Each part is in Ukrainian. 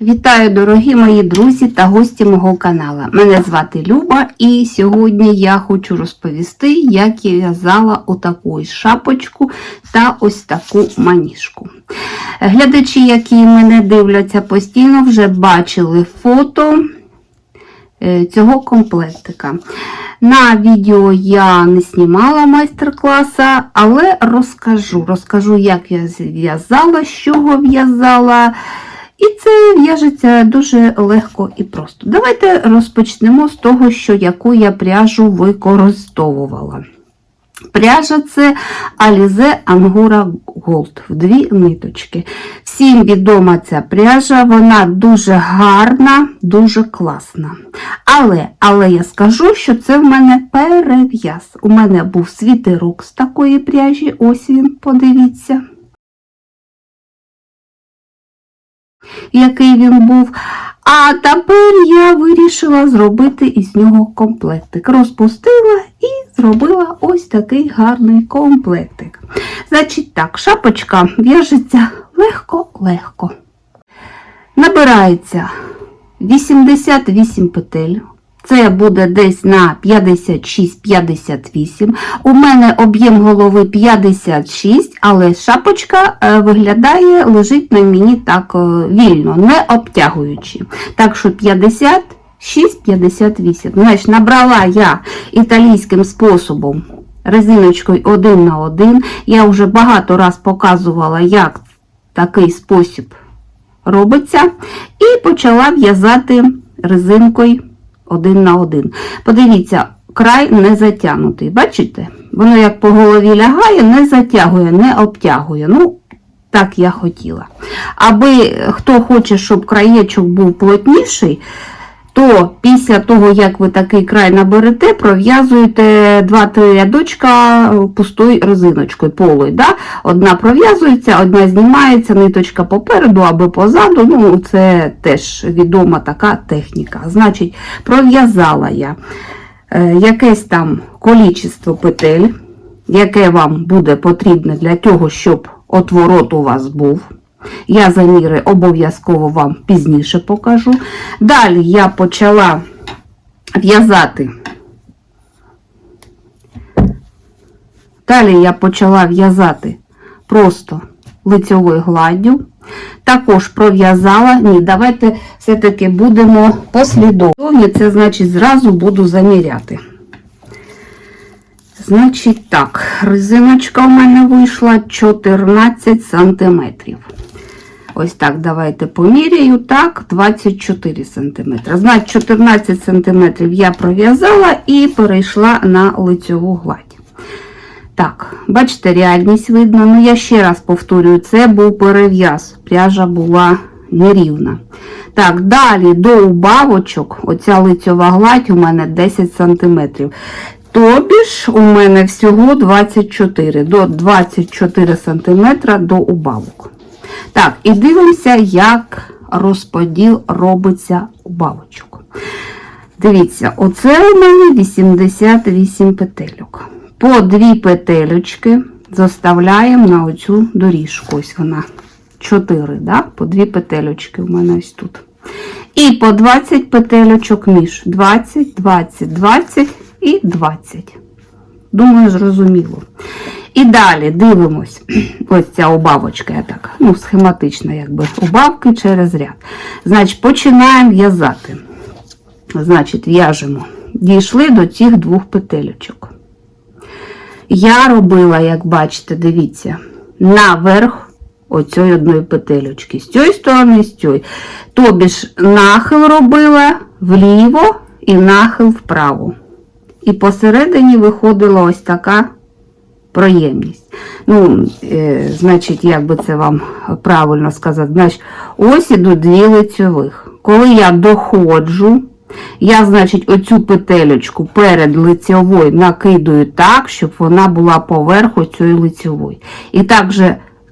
Вітаю, дорогі мої друзі та гості мого каналу. Мене звати Люба, і сьогодні я хочу розповісти, як я в'язала отаку шапочку та ось таку маніжку. Глядачі, які мене дивляться постійно, вже бачили фото е, цього комплектика. На відео я не знімала майстер-класа, але розкажу. Розкажу, як я зв'язала, з чого в'язала. І це в'яжеться дуже легко і просто. Давайте розпочнемо з того, що яку я пряжу використовувала. Пряжа це Alize Angora Gold в дві ниточки. Всім відома ця пряжа, вона дуже гарна, дуже класна. Але але я скажу, що це в мене перев'яз. У мене був світерок з такої пряжі, ось він, подивіться. Який він був. А тепер я вирішила зробити із нього комплектик. Розпустила і зробила ось такий гарний комплектик. Значить так, шапочка в'яжеться легко-легко. Набирається 88 петель. Це буде десь на 56-58. У мене об'єм голови 56, але шапочка е, виглядає, лежить на мені так е, вільно, не обтягуючи. Так що 50. 6,58. Значить, набрала я італійським способом резиночкою один на один. Я вже багато раз показувала, як такий спосіб робиться. І почала в'язати резинкою один на один. Подивіться, край не затягнутий. Бачите? Воно як по голові лягає, не затягує, не обтягує. Ну, так я хотіла. Аби хто хоче, щоб краєчок був плотніший, то після того, як ви такий край наберете, пров'язуєте 2-3 рядочка пустою резиночкою полою. Да? Одна пров'язується, одна знімається, ниточка попереду або позаду. Ну, Це теж відома така техніка. Значить, пров'язала я е, якесь там количество петель, яке вам буде потрібне для того, щоб отворот у вас був. Я заміри обов'язково вам пізніше покажу. Далі я почала в'язати. Далі я почала в'язати просто лицьовою гладдю. Також пров'язала, ні, давайте все-таки будемо послідовні, це значить зразу буду заміряти. Значить так, резиночка у мене вийшла 14 сантиметрів. Ось так, давайте поміряю. Так, 24 см. Значить, 14 см я пров'язала і перейшла на лицьову гладь. Так, бачите, реальність видно. Ну, я ще раз повторюю, це був перев'яз. Пряжа була нерівна. Так, далі до убавочок, оця лицьова гладь у мене 10 см. Тобі ж у мене всього 24 до 24 см до убавок. Так, і дивимося, як розподіл робиться убавочок. Дивіться, оце у мене 88 петельок. По дві петелечки заставляємо на оцю доріжку. Ось вона. 4, да? по дві петелечки у мене ось тут. І по 20 петелечок між 20, 20, 20 і 20. Думаю, зрозуміло. І далі дивимось, ось ця убавочка, я так, ну, схематична, якби, убавки через ряд. Значить, починаємо в'язати. Значить, в'яжемо. Дійшли до цих двох петелечок. Я робила, як бачите, дивіться, наверх оцієї одної петелечки. З цієї сторони, з цієї. Тобі ж нахил робила вліво і нахил вправо. І посередині виходила ось така проємність. Ну, е, значить, як би це вам правильно сказати, значить, ось іду дві лицьових. Коли я доходжу, я, значить, оцю петелечку перед лицьовою накидую так, щоб вона була поверху цієї лицьової. І також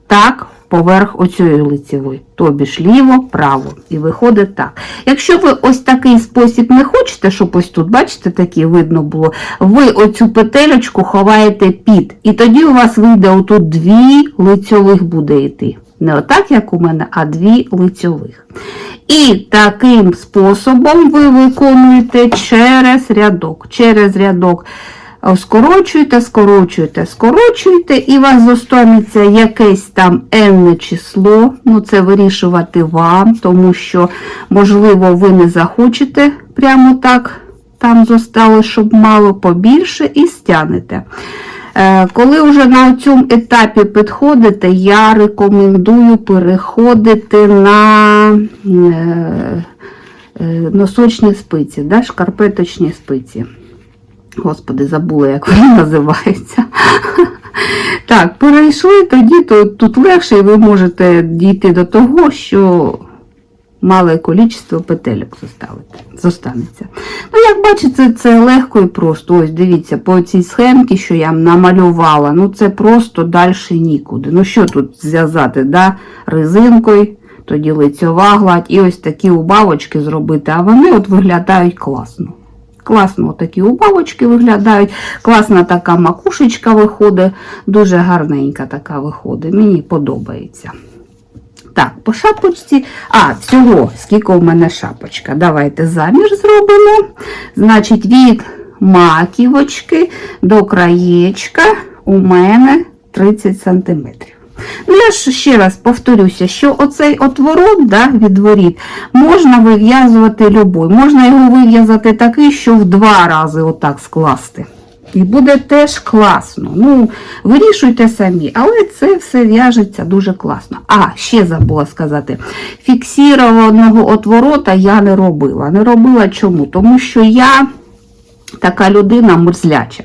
так поверх оцієї лицевої. Тобі ж ліво, право. І виходить так. Якщо ви ось такий спосіб не хочете, щоб ось тут, бачите, таке видно було, ви оцю петелечку ховаєте під. І тоді у вас вийде отут дві лицьових буде йти. Не отак, як у мене, а дві лицьових. І таким способом ви виконуєте через рядок. Через рядок скорочуєте, скорочуєте, скорочуєте, і у вас зостанеться якесь там енне число. Ну, це вирішувати вам, тому що, можливо, ви не захочете прямо так. Там зосталось, щоб мало побільше, і стягнете. Е, Коли вже на цьому етапі підходите, я рекомендую переходити на е, е, носочні спиці, да, шкарпеточні спиці. Господи, забула, як вони називаються. Так, перейшли, тоді то, тут легше, і ви можете дійти до того, що мале кількість петельок зостанеться. Ну, як бачите, це легко і просто. Ось дивіться, по цій схемці, що я намалювала, ну це просто далі нікуди. Ну що тут зв'язати? да? Резинкою, тоді лицьова гладь і ось такі убавочки зробити, а вони от виглядають класно. Класно такі убавочки виглядають, класна така макушечка виходить, дуже гарненька така виходить. Мені подобається. Так, по шапочці. А, всього, скільки у мене шапочка. Давайте замір зробимо. Значить, від маківочки до краєчка у мене 30 см. Ну, я ж ще раз повторюся, що оцей отворот да, від воріт можна вив'язувати любой. Можна його вив'язати такий, що в два рази отак скласти. І буде теж класно. Ну, вирішуйте самі, але це все в'яжеться дуже класно. А, ще забула сказати, фіксірованого отворота я не робила. Не робила чому? Тому що я така людина мерзляча,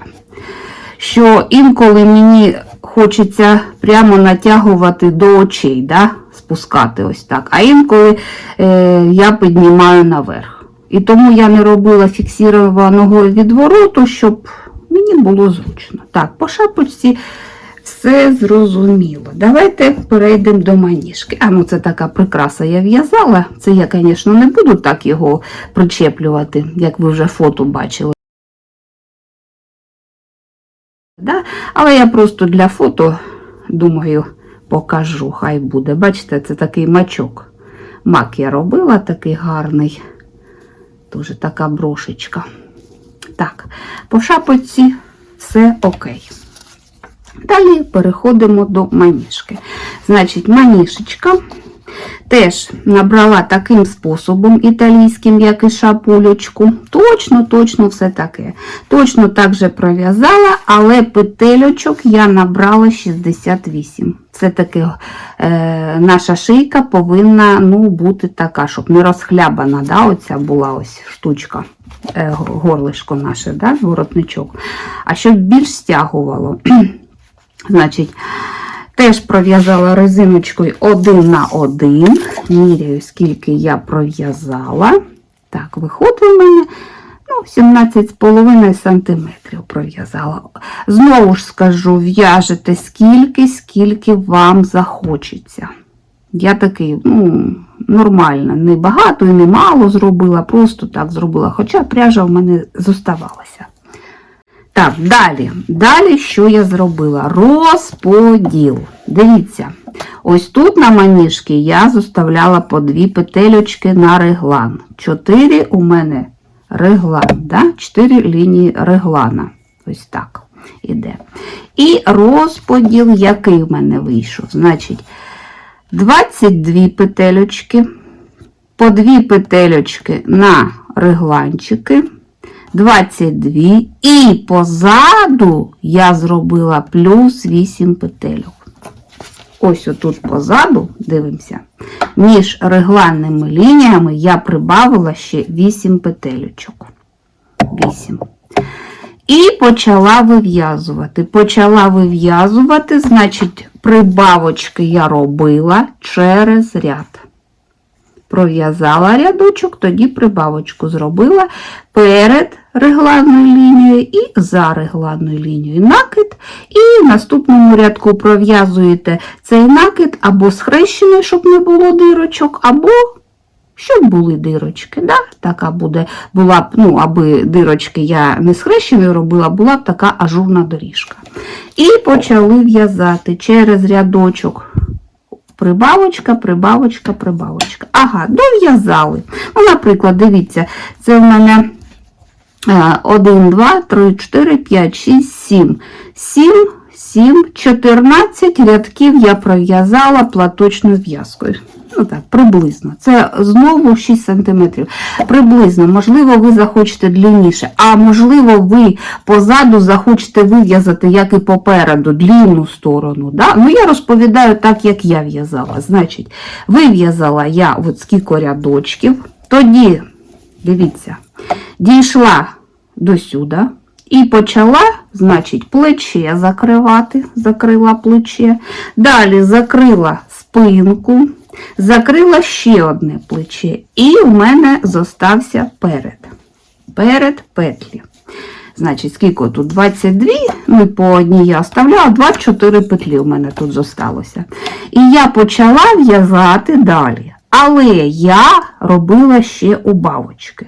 що інколи мені хочеться прямо натягувати до очей, да? спускати ось так. А інколи е, я піднімаю наверх. І тому я не робила фіксірованого відвороту, щоб мені було зручно. Так, по шапочці все зрозуміло. Давайте перейдемо до маніжки. А ну це така прикраса я в'язала. Це я, звісно, не буду так його причеплювати, як ви вже фото бачили. Да? Але я просто для фото, думаю, покажу, хай буде. Бачите, це такий мачок. Мак я робила такий гарний. Дуже така брошечка. Так, по шапочці все окей. Далі переходимо до маніжки. Значить, манішечка теж набрала таким способом італійським, як і шапулечку. Точно, точно все таке. Точно так же пров'язала, але петельочок я набрала 68. Все-таки е, наша шийка повинна ну, бути така, щоб не розхлябана. Да, Оця була ось штучка, е, горлишко наше, да, воротничок. А щоб більш стягувало. Значить, Теж пров'язала резиночкою один на один. Міряю, скільки я пров'язала. Так, виходить у мене ну, 17,5 см пров'язала. Знову ж скажу, в'яжете скільки, скільки вам захочеться. Я такий, ну, нормально, не багато і не мало зробила, просто так зробила. Хоча пряжа в мене зоставалася. Так, далі. Далі, що я зробила? Розподіл. Дивіться, ось тут на маніжки я зоставляла по дві петельочки на реглан. Чотири у мене реглан, да? чотири лінії реглана. Ось так іде. І розподіл, який в мене вийшов. Значить, 22 петельочки, по дві петельочки на регланчики. 22 і позаду я зробила плюс 8 петельок. Ось отут позаду, дивимося, між регланними лініями я прибавила ще 8 петельочок. 8. І почала вив'язувати. Почала вив'язувати, значить, прибавочки я робила через ряд пров'язала рядочок, тоді прибавочку зробила перед регланною лінією і за регланною лінією накид. І в наступному рядку пров'язуєте цей накид або схрещений, щоб не було дирочок, або щоб були дирочки. Да? Така буде, була б, ну, аби дирочки я не схрещеною робила, була б така ажурна доріжка. І почали в'язати через рядочок Прибавочка, прибавочка, прибавочка. Ага, дов'язали. Ну, наприклад, дивіться, це в мене 1, 2, 3, 4, 5, 6, 7. 7, 7, 14 рядків я пров'язала платочною в'язкою. Ну так, приблизно. Це знову 6 см. Приблизно, можливо, ви захочете длинніше, а можливо, ви позаду захочете вив'язати, як і попереду, длинну сторону. Да? Ну, я розповідаю так, як я в'язала. Значить, вив'язала я от скільки рядочків, тоді, дивіться, дійшла до сюди і почала, значить, плече закривати, закрила плече. Далі закрила спинку, закрила ще одне плече. І у мене зостався перед. Перед петлі. Значить, скільки тут? 22, ну по одній я оставляла, 24 петлі у мене тут зосталося. І я почала в'язати далі. Але я робила ще убавочки.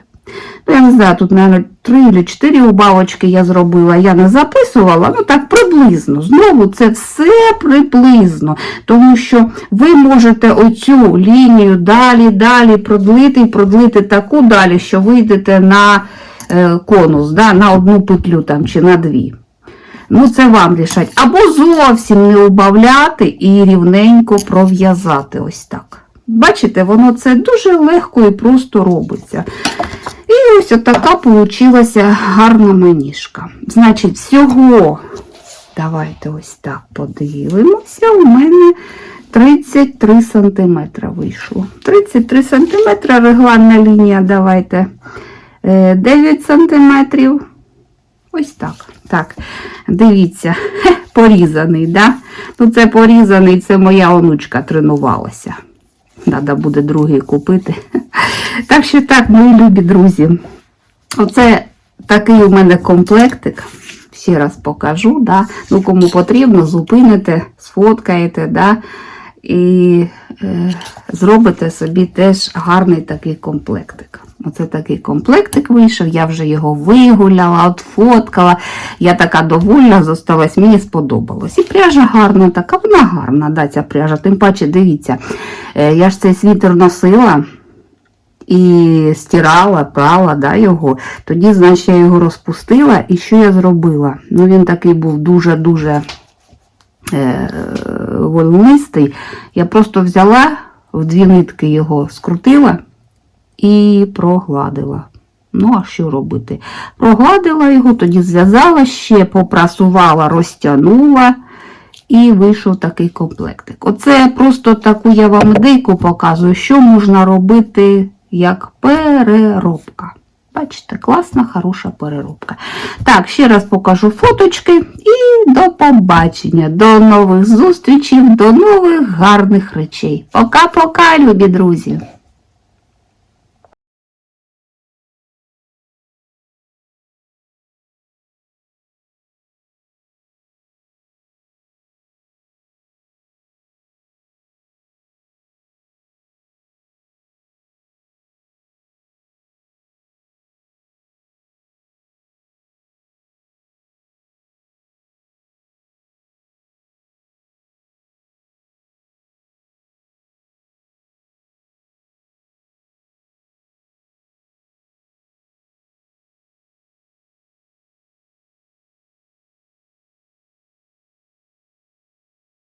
Ну, я не знаю, тут, мабуть, 3 чи 4 убавочки я зробила, я не записувала, ну так приблизно. Знову це все приблизно, тому що ви можете оцю лінію далі, далі продлити і продлити таку далі, що вийдете на е, конус, да, на одну петлю там, чи на дві. Ну, це вам рішать. Або зовсім не убавляти і рівненько пров'язати ось так. Бачите, воно це дуже легко і просто робиться. І ось така получилася гарна маніжка. Значить, всього, давайте ось так подивимося, у мене 33 см вийшло. 33 см, регланна лінія, давайте е, 9 см. Ось так. Так, дивіться, порізаний, да? Ну, це порізаний, це моя онучка тренувалася. Треба буде другий купити. Так що так, мої любі друзі. Оце такий у мене комплектик. Ще раз покажу. Да? Ну, кому потрібно, зупините, сфоткаєте, да? і е, зробите собі теж гарний такий комплектик. Оце такий комплектик вийшов, я вже його вигуляла, отфоткала. Я така довольна зосталась, мені сподобалось. І пряжа гарна, така, вона гарна, да, ця пряжа. Тим паче, дивіться, е, я ж цей світер носила і стирала, прала да, його. Тоді, значить, я його розпустила. І що я зробила? Ну, він такий був дуже-дуже е, волнистий. Я просто взяла в дві нитки його скрутила і прогладила. Ну, а що робити? Прогладила його, тоді зв'язала, ще попрасувала, розтягнула. І вийшов такий комплектик. Оце просто таку я вам ідейку показую, що можна робити як переробка. Бачите, класна, хороша переробка. Так, ще раз покажу фоточки і до побачення, до нових зустрічей, до нових гарних речей. Пока-пока, любі друзі!